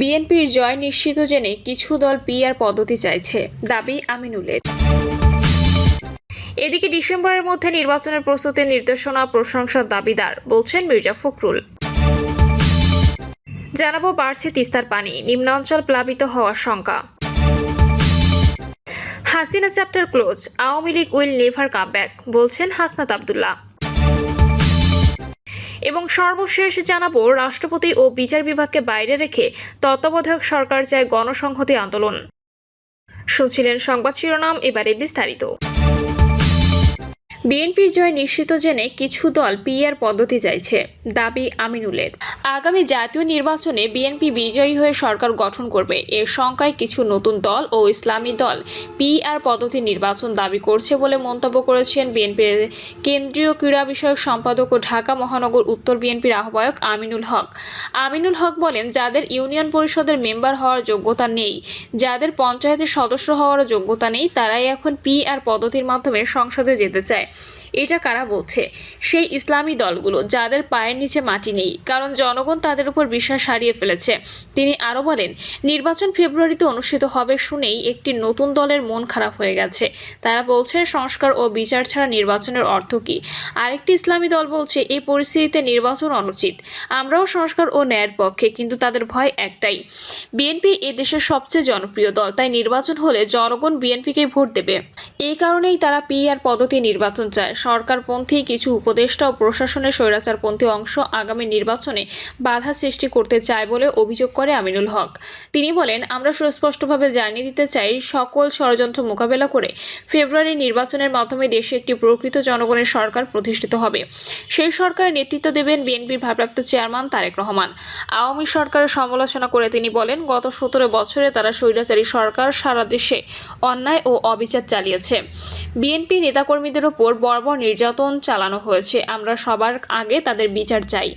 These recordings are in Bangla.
বিএনপির জয় নিশ্চিত জেনে কিছু দল পিআর পদ্ধতি চাইছে, দাবি আমিনুলের। এদিকে ডিসেম্বরের মধ্যে নির্বাচনের প্রস্তুতির নির্দেশনা প্রশংসার দাবিদার, বলছেন মির্জা ফখরুল। জানাব বাড়ছে তিস্তার পানি, নিম্নাঞ্চল প্লাবিত হওয়ার শঙ্কা। Hasina chapter close, Awami League will never come back, বলছেন হাসনাত আবদুল্লাহ। এবং সর্বশেষ জানাব, রাষ্ট্রপতি ও বিচার বিভাগকে বাইরে রেখে তত্ত্বাবধায়ক সরকার চায় গণসংহতি আন্দোলন। শুনছিলেন সংবাদ শিরোনাম, এবারে বিস্তারিত। বিএনপির জয় নিশ্চিত জেনে কিছু দল পিআর পদ্ধতি চাইছে, দাবি আমিনুলের। আগামী জাতীয় নির্বাচনে বিএনপি বিজয়ী হয়ে সরকার গঠন করবে। এর শঙ্কায় কিছু নতুন দল ও ইসলামী দল পিআর পদ্ধতি নির্বাচন দাবি করছে বলে মন্তব্য করেছেন বিএনপির কেন্দ্রীয় ক্রীড়া বিষয়ক সম্পাদক ও ঢাকা মহানগর উত্তর বিএনপির আহ্বায়ক আমিনুল হক। আমিনুল হক বলেন, যাদের ইউনিয়ন পরিষদের মেম্বার হওয়ার যোগ্যতা নেই, যাদের পঞ্চায়েতের সদস্য হওয়ার যোগ্যতা নেই, তারাই এখন পিআর পদ্ধতির মাধ্যমে সংসদে যেতে চায়। এটা কারা বলছে? সেই ইসলামী দলগুলো, যাদের পায়ের নিচে মাটি নেই, কারণ জনগণ তাদের উপর বিশ্বাস হারিয়ে ফেলেছে। তিনি আরও বলেন, নির্বাচন ফেব্রুয়ারিতে অনুষ্ঠিত হবে শুনেই একটি নতুন দলের মন খারাপ হয়ে গেছে। তারা বলছে, সংস্কার ও বিচার ছাড়া নির্বাচনের অর্থ কী? আরেকটি ইসলামী দল বলছে, এই পরিস্থিতিতে নির্বাচন অনুচিত। আমরাও সংস্কার ও ন্যায়ের পক্ষে, কিন্তু তাদের ভয় একটাই। বিএনপি এ দেশের সবচেয়ে জনপ্রিয় দল, তাই নির্বাচন হলে জনগণ বিএনপিকে ভোট দেবে। এই কারণেই তারা পিআর পদ্ধতি নির্বাচন চায় সরকারপন্থী কিছু উপদেষ্টা ও প্রশাসনের স্বৈরাচারপন্থী অংশ আগামী নির্বাচনে বাধা সৃষ্টি করতে চায় বলে অভিযোগ করে আমিনুল হক। তিনি বলেন, আমরা সুস্পষ্টভাবে জানিয়ে দিতে চাই, সকল ষড়যন্ত্র মোকাবেলা করে ফেব্রুয়ারি নির্বাচনের মাধ্যমে দেশে একটি প্রকৃত জনগণের সরকার প্রতিষ্ঠিত হবে। সেই সরকারের নেতৃত্ব দেবেন বিএনপির ভারপ্রাপ্ত চেয়ারম্যান তারেক রহমান। আওয়ামী সরকারের সমালোচনা করে তিনি বলেন, গত সতেরো বছরে তারা স্বৈরাচারী সরকার সারা দেশে অন্যায় ও অবিচার চালিয়েছে। বিএনপি নেতাকর্মীদের ওপর বর্বর নির্যাতন চালানো হয়েছে। আমরা সবার আগে তাদের বিচার চাই।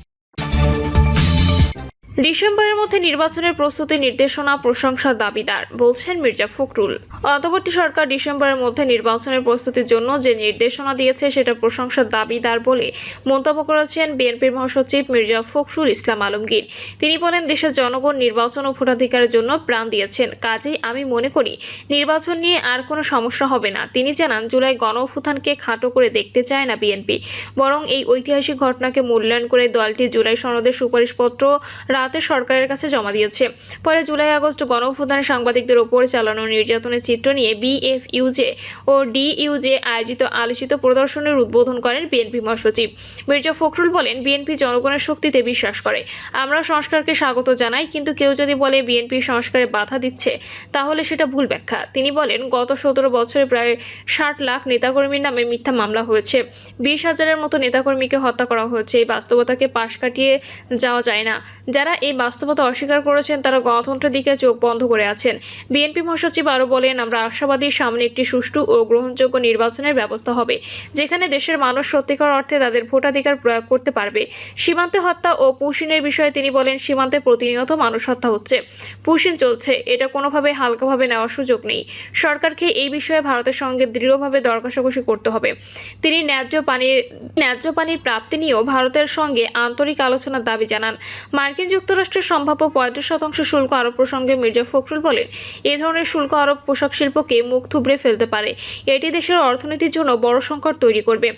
ডিসেম্বরের মধ্যে নির্বাচনের প্রস্তুতি নির্দেশনা প্রশংসার দাবিদার, বলছেন মির্জা ফখরুল। অন্তর্বর্তী সরকার ডিসেম্বরের মধ্যে নির্বাচনের প্রস্তুতির জন্য যে নির্দেশনা দিয়েছে সেটা প্রশংসার দাবিদার বলে মন্তব্য করেছেন বিএনপির মহাসচিব মির্জা ফখরুল ইসলাম আলমগীর। তিনি বলেন, দেশের জনগণ নির্বাচন ও ভোটাধিকারের জন্য প্রাণ দিয়েছেন। কাজেই আমি মনে করি, নির্বাচন নিয়ে আর কোনো সমস্যা হবে না। তিনি জানান, জুলাই গণ অভ্যুত্থানকে খাটো করে দেখতে চায় না বিএনপি। বরং এই ঐতিহাসিক ঘটনাকে মূল্যায়ন করে দলটি জুলাই সনদের সুপারিশপত্র রাতে সরকারের কাছে জমা দিয়েছে। পরে জুলাই আগস্ট গণ অভ্যুত্থানে সাংবাদিকদের ওপর চালানো নির্যাতনের চিত্র নিয়ে বিএফইউজে ও ডিইউজে আয়োজিত আলোচিত প্রদর্শনের উদ্বোধন করেন বিএনপি মহাসচিব। মির্জা ফখরুল বলেন, বিএনপি জনগণের শক্তিতে বিশ্বাস করে। আমরা সংস্কারকে স্বাগত জানাই, কিন্তু কেউ যদি বলে বিএনপি সংস্কারে বাধা দিচ্ছে, তাহলে সেটা ভুল ব্যাখ্যা। তিনি বলেন, গত সতেরো বছরে প্রায় ষাট লাখ নেতাকর্মীর নামে মিথ্যা মামলা হয়েছে। বিশ হাজারের মতো নেতাকর্মীকে হত্যা করা হয়েছে। এই বাস্তবতাকে পাশ কাটিয়ে যাওয়া যায় না। যারা এই বাস্তবতা অস্বীকার করেছেন তারা গণতন্ত্রের দিকে চোখ বন্ধ করে আছেন। বিএনপি মহাসচিব আরও বলেন, আমরা আশাবাদী সামনে একটি সুষ্ঠু ও গ্রহণযোগ্য নির্বাচনের ব্যবস্থা হবে, যেখানে দেশের মানুষ সত্যিকার অর্থে তাদের ভোটাধিকার প্রয়োগ করতে পারবে। সীমান্তে হত্যা ও পুশিনের বিষয়ে তিনি বলেন, সীমান্তে প্রতিনিয়ত মানুষ হত্যা হচ্ছে। পুশিন চলছে, এটা কোনোভাবে হালকাভাবে নেওয়ার সুযোগ নেই। সরকারকে এই বিষয়ে ভারতের সঙ্গে দৃঢ়ভাবে দর কষাকষি করতে হবে। তিনি ন্যায্য পানির ন্যায্য পানির প্রাপ্তি নিয়েও ভারতের সঙ্গে আন্তরিক আলোচনার দাবি জানান। মার্কিন যুক্তরাষ্ট্রের সম্ভাব্য পঁয়ত্রিশ শতাংশ শুল্ক আরোপ প্রসঙ্গে মির্জা ফখরুল বলেন, এ ধরনের শুল্ক আরোপ পোশাক শিল্পকে মুখ থুবড়ে ফেলতে পারে। এটি দেশের অর্থনীতির জন্য বড় সংকট তৈরি করবে।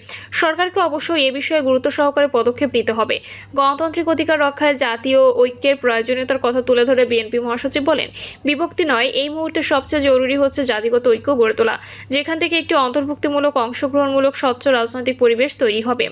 সরকারকে অবশ্যই এ বিষয়ে গুরুত্ব সহকারে পদক্ষেপ নিতে হবে। গণতান্ত্রিক অধিকার রক্ষায় জাতীয় ঐক্যের প্রয়োজনীয়তার কথা তুলে ধরে বিএনপি মহাসচিব বলেন, বিভক্তি নয়, এই মুহূর্তে সবচেয়ে জরুরি হচ্ছে জাতিগত ঐক্য গড়ে তোলা। যেখান থেকে একটি অন্তর্ভুক্তিমূলক, অংশগ্রহণমূলক, স্বচ্ছ রাজনৈতিক পরিবেশ তৈরি হবে।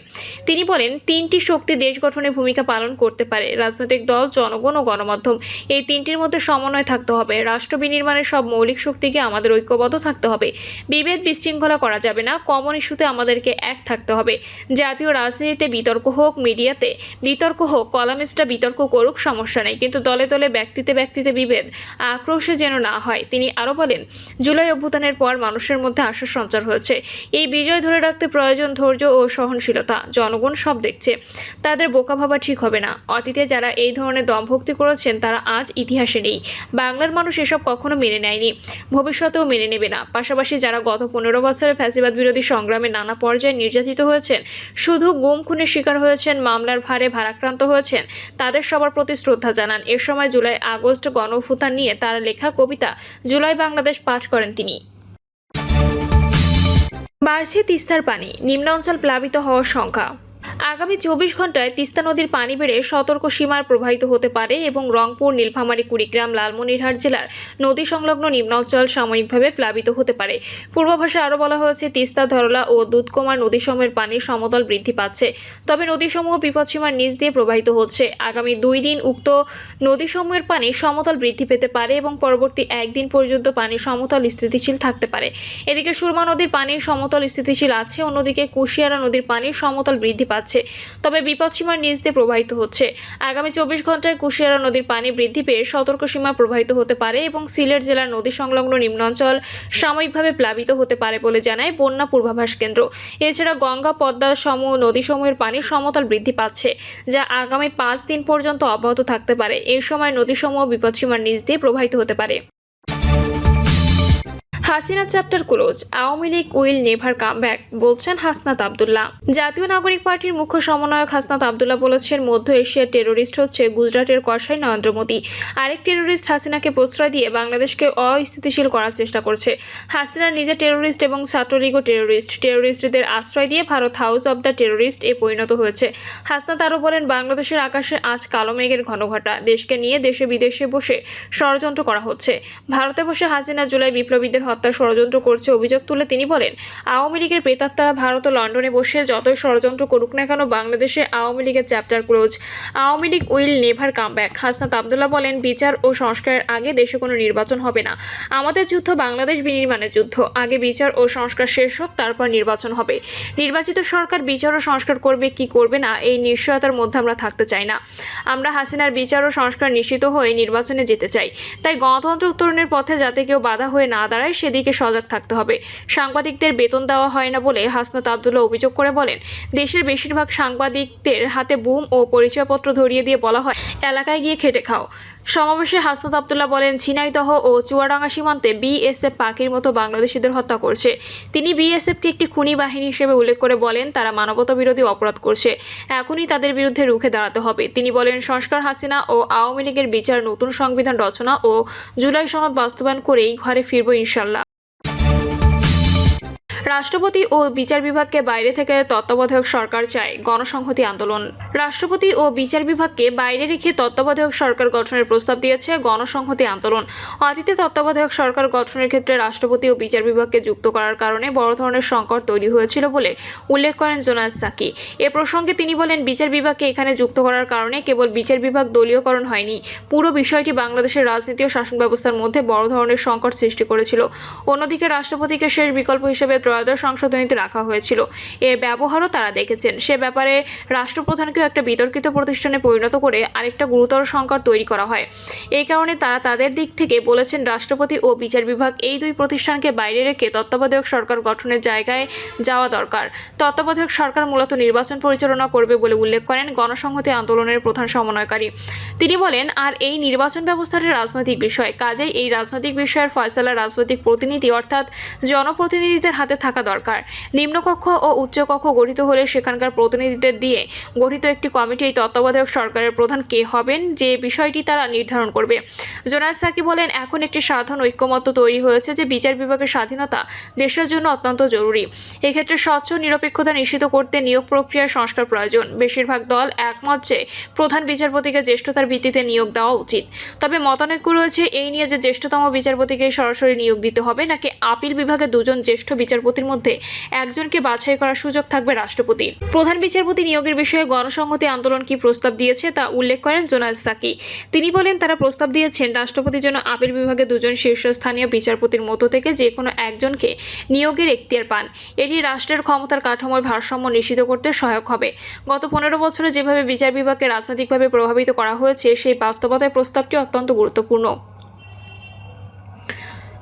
তিনি বলেন, তিনটি শক্তি দেশ গঠনে ভূমিকা পালন করতে পারে। রাজনৈতিক দল জনগণ ও গণমাধ্যম। এই তিনটির মধ্যে সমন্বয় থাকতে হবে। রাষ্ট্র বিনির্মাণের সব মৌলিক শক্তিকে আমাদের ঐক্যবদ্ধ থাকতে হবে। বিভেদ বিশৃঙ্খলা করা যাবে না। কমন ইস্যুতে আমাদেরকে এক থাকতে হবে। জাতীয় রাজনীতিতে বিতর্ক হোক, মিডিয়াতে বিতর্ক হোক, কলামিস্টরা বিতর্ক করুক, সমস্যা নেই। কিন্তু দলে দলে, ব্যক্তিতে ব্যক্তিতে বিভেদ, আক্রোশে যেন না হয়। তিনি আরও বলেন, জুলাই অভ্যুত্থানের পর মানুষের মধ্যে আশার সঞ্চার হয়েছে। এই বিজয় ধরে রাখতে প্রয়োজন ধৈর্য ও সহনশীলতা। জনগণ সব দেখছে। তাদের বোকা ভাবা ঠিক হবে না। অতীতে যারা এই ধরনের ধরনের দমভক্তি করেছেন তারা আজ ইতিহাসে নেই। বাংলার মানুষ এসব কখনো মেনে নেয়নি। ভবিষ্যতেও মেনে নেবে না। পাশাপাশি যারা গত পনেরো বছরে ফ্যাসিবাদ বিরোধী সংগ্রামে নানা পর্যায়ে নির্যাতিত হয়েছেন, শুধু গুম খুনের শিকার হয়েছেন, মামলার ভারে ভারাক্রান্ত হয়েছেন, তাদের সবার প্রতি শ্রদ্ধা জানান। এ সময় জুলাই, আগস্ট গণভূতান নিয়ে তার লেখা কবিতা জুলাই বাংলাদেশ পাঠ করেন তিনি। বাড়ছে তিস্তার পানি। নিম্নাঞ্চল প্লাবিত হওয়ার সংখ্যা। আগামী চব্বিশ ঘন্টায় তিস্তা নদীর পানি বেড়ে সতর্ক সীমার প্রবাহিত হতে পারে এবং রংপুর, নীলফামারী, কুড়িগ্রাম, লালমনিরহাট জেলার নদী সংলগ্ন নিম্নাঞ্চল সাময়িকভাবে প্লাবিত হতে পারে। পূর্বাভাসে আরও বলা হয়েছে, তিস্তা, ধরলা ও দুধকুমার নদীসমূহের পানির সমতল বৃদ্ধি পাচ্ছে। তবে নদীসমূহ বিপদসীমার নিচ দিয়ে প্রবাহিত হচ্ছে। আগামী দুই দিন উক্ত নদীসমূহের পানি সমতল বৃদ্ধি পেতে পারে এবং পরবর্তী একদিন পর্যন্ত পানি সমতল স্থিতিশীল থাকতে পারে। এদিকে সুরমা নদীর পানি সমতল স্থিতিশীল আছে, অন্যদিকে কুশিয়ারা নদীর পানি সমতল বৃদ্ধি পাচ্ছে। তবে বিপদসীমার নিচ দিয়ে প্রবাহিত হচ্ছে। আগামী চব্বিশ ঘন্টায় কুশিয়ারা নদীর পানি বৃদ্ধি পেয়ে সতর্ক সীমা প্রবাহিত হতে পারে এবং সিলেট জেলার নদী সংলগ্ন নিম্নাঞ্চল সাময়িকভাবে প্লাবিত হতে পারে বলে জানায় বন্যা পূর্বাভাস কেন্দ্র। এছাড়া গঙ্গা, পদ্মা সমূহ নদীসমূহের পানি সমতল বৃদ্ধি পাচ্ছে, যা আগামী পাঁচ দিন পর্যন্ত অব্যাহত থাকতে পারে। এই সময় নদীসমূহ বিপদসীমার নিচ দিয়ে প্রবাহিত হতে পারে। Hasina chapter close, Awami League will never come back বলছেন হাসনাত আবদুল্লাহ। জাতীয় নাগরিক পার্টির মুখ্য সমন্বয়ক হাসনাত আবদুল্লাহ বলেছেন, মধ্য এশিয়ার টেরোরিস্ট হচ্ছে গুজরাটের কষাই নরেন্দ্র মোদী। আরেক টেরোরিস্ট হাসিনাকে প্রশ্রয় দিয়ে বাংলাদেশকে অস্থিতিশীল করার চেষ্টা করছে। হাসিনা নিজে টেরোরিস্ট এবং ছাত্রলীগও টেরোরিস্ট। টেরোরিস্টদের আশ্রয় দিয়ে Bharat house of the terrorist এ পরিণত হয়েছে। হাসনাত আরও বলেন, বাংলাদেশের আকাশে আজ কালো মেঘের ঘনঘটা। দেশকে নিয়ে দেশে বিদেশে বসে ষড়যন্ত্র করা হচ্ছে। ভারতে বসে হাসিনা জুলাই বিপ্লবীদের হত্যা ষড়যন্ত্র করছে অভিযোগ তুলে তিনি বলেন, আওয়ামী লীগের প্রেতাত্মা ভারত ও লন্ডনে বসে যতই ষড়যন্ত্র করুক না কেন বাংলাদেশে আওয়ামী লীগের chapter close. Awami League will never come back. Hasnat Abdullah বলেন, বিচার ও সংস্কারের আগে দেশে কোনো নির্বাচন হবে না। আমাদের যুদ্ধ বাংলাদেশ বিনির্মাণের যুদ্ধ। আগে বিচার ও সংস্কার শেষ হোক, তারপর নির্বাচন হবে। নির্বাচিত সরকার বিচার ও সংস্কার করবে, কি করবে না, এই নিশ্চয়তার মধ্যে আমরা থাকতে চাই না। আমরা হাসিনার বিচার ও সংস্কার নিশ্চিত হয়ে নির্বাচনে যেতে চাই। তাই গণতন্ত্র উত্তরণের পথে যাতে কেউ বাধা হয়ে না দাঁড়ায় সেদিকে সজাগ থাকতে হবে। সাংবাদিকদের বেতন দেওয়া হয় না বলে হাসনাত আবদুল্লাহ অভিযোগ করে বলেন, দেশের বেশিরভাগ সাংবাদিকদের হাতে বুম ও পরিচয়পত্র ধরিয়ে দিয়ে বলা হয়, এলাকায় গিয়ে খেটে খাও। সমাবেশে হাসনাত আবদুল্লাহ বলেন, ঝিনাইদহ ও চুয়াডাঙ্গা সীমান্তে বিএসএফ পাকির মতো বাংলাদেশিদের হত্যা করছে। তিনি বিএসএফকে একটি খুনি বাহিনী হিসেবে উল্লেখ করে বলেন, তারা মানবতা বিরোধী অপরাধ করছে। এখনই তাদের বিরুদ্ধে রুখে দাঁড়াতে হবে। তিনি বলেন, সংস্কার হাসিনা ও আওয়ামী লীগের বিচার, নতুন সংবিধান রচনা ও জুলাই সনদ বাস্তবায়ন করেই ঘরে ফিরব ইনশাল্লাহ। রাষ্ট্রপতি ও বিচার বিভাগকে বাইরে থেকে তত্ত্বাবধায়ক সরকার চায় গণসংহতি আন্দোলন। রাষ্ট্রপতি ও বিচার বিভাগকে বাইরে রেখে তত্ত্বাবধায়ক সরকার গঠনের প্রস্তাব দিয়েছে গণসংহতি আন্দোলন। অতীতে তত্ত্বাবধায়ক সরকার গঠনের ক্ষেত্রে রাষ্ট্রপতি ও বিচার বিভাগকে যুক্ত করার কারণে বড় ধরনের সংকট তৈরি হয়েছিল বলে উল্লেখ করেন জোনাস সাকি। এ প্রসঙ্গে তিনি বলেন, বিচার বিভাগকে এখানে যুক্ত করার কারণে কেবল বিচার বিভাগ দলীয়করণ হয়নি, পুরো বিষয়টি বাংলাদেশের রাজনীতি ও শাসন ব্যবস্থার মধ্যে বড় ধরনের সংকট সৃষ্টি করেছিল। অন্যদিকে রাষ্ট্রপতিকে শেষ বিকল্প হিসেবে ত্রয়োদশ সংশোধনীতে রাখা হয়েছিল। এর ব্যবহারও তারা দেখেছেন। সে ব্যাপারে রাষ্ট্রপ্রধানকেও একটা বিতর্কিত প্রতিষ্ঠানে পরিণত করে আরেকটা গুরুতর সংকট তৈরি করা হয়। এই কারণে তারা তাদের দিক থেকে বলেছেন, রাষ্ট্রপতি ও বিচার বিভাগ এই দুই প্রতিষ্ঠানকে বাইরে রেখে তত্ত্বাবধায়ক সরকার গঠনের জায়গায় যাওয়া দরকার। তত্ত্বাবধায়ক সরকার মূলত নির্বাচন পরিচালনা করবে বলে উল্লেখ করেন গণসংহতি আন্দোলনের প্রধান সমন্বয়কারী। তিনি বলেন, আর এই নির্বাচন ব্যবস্থাটি রাজনৈতিক বিষয়। কাজেই এই রাজনৈতিক বিষয়ের ফয়সালা রাজনৈতিক প্রতিনিধি অর্থাৎ জনপ্রতিনিধিদের হাতে থাকা দরকার। নিম্নকক্ষ ও উচ্চকক্ষ গঠিত হলে সেখানকার প্রতিনিধিদের দিয়ে গঠিত একটি কমিটি এই তত্ত্বাবধায়ক সরকারের প্রধান কে হবেন, যে বিষয়টি তারা নির্ধারণ করবে। জোনায়দ সাকি বলেন, এখন একটি সাধারণ ঐক্যমত্য তৈরি হয়েছে যে বিচার বিভাগের স্বাধীনতা দেশের জন্য অত্যন্ত জরুরি। এক্ষেত্রে স্বচ্ছ, নিরপেক্ষতা নিশ্চিত করতে নিয়োগ প্রক্রিয়ার সংস্কার প্রয়োজন। বেশিরভাগ দল একমত যে প্রধান বিচারপতিকে জ্যেষ্ঠতার ভিত্তিতে নিয়োগ দেওয়া উচিত। তবে মতানৈক্য রয়েছে এই নিয়ে যে জ্যেষ্ঠতম বিচারপতিকে সরাসরি নিয়োগ দিতে হবে, নাকি আপিল বিভাগে দুজন জ্যেষ্ঠ বিচারপতির মধ্যে একজনকে বাছাই করার সুযোগ থাকবে রাষ্ট্রপতির। প্রধান বিচারপতি নিয়োগের বিষয়ে গণসংহতি আন্দোলন কি প্রস্তাব দিয়েছে তা উল্লেখ করেন জোনাল সাকি। তিনি বলেন, তারা প্রস্তাব দিয়েছেন, রাষ্ট্রপতির জন্য আপিল বিভাগে দুজন শীর্ষস্থানীয় বিচারপতির মতো থেকে যে কোনো একজনকে নিয়োগের এখতিয়ার পান। এটি রাষ্ট্রের ক্ষমতার কাঠামোর ভারসাম্য নিশ্চিত করতে সহায়ক হবে। গত পনেরো বছরে যেভাবে বিচার বিভাগকে রাজনৈতিকভাবে প্রভাবিত করা হয়েছে, সেই বাস্তবতায় প্রস্তাবটি অত্যন্ত গুরুত্বপূর্ণ।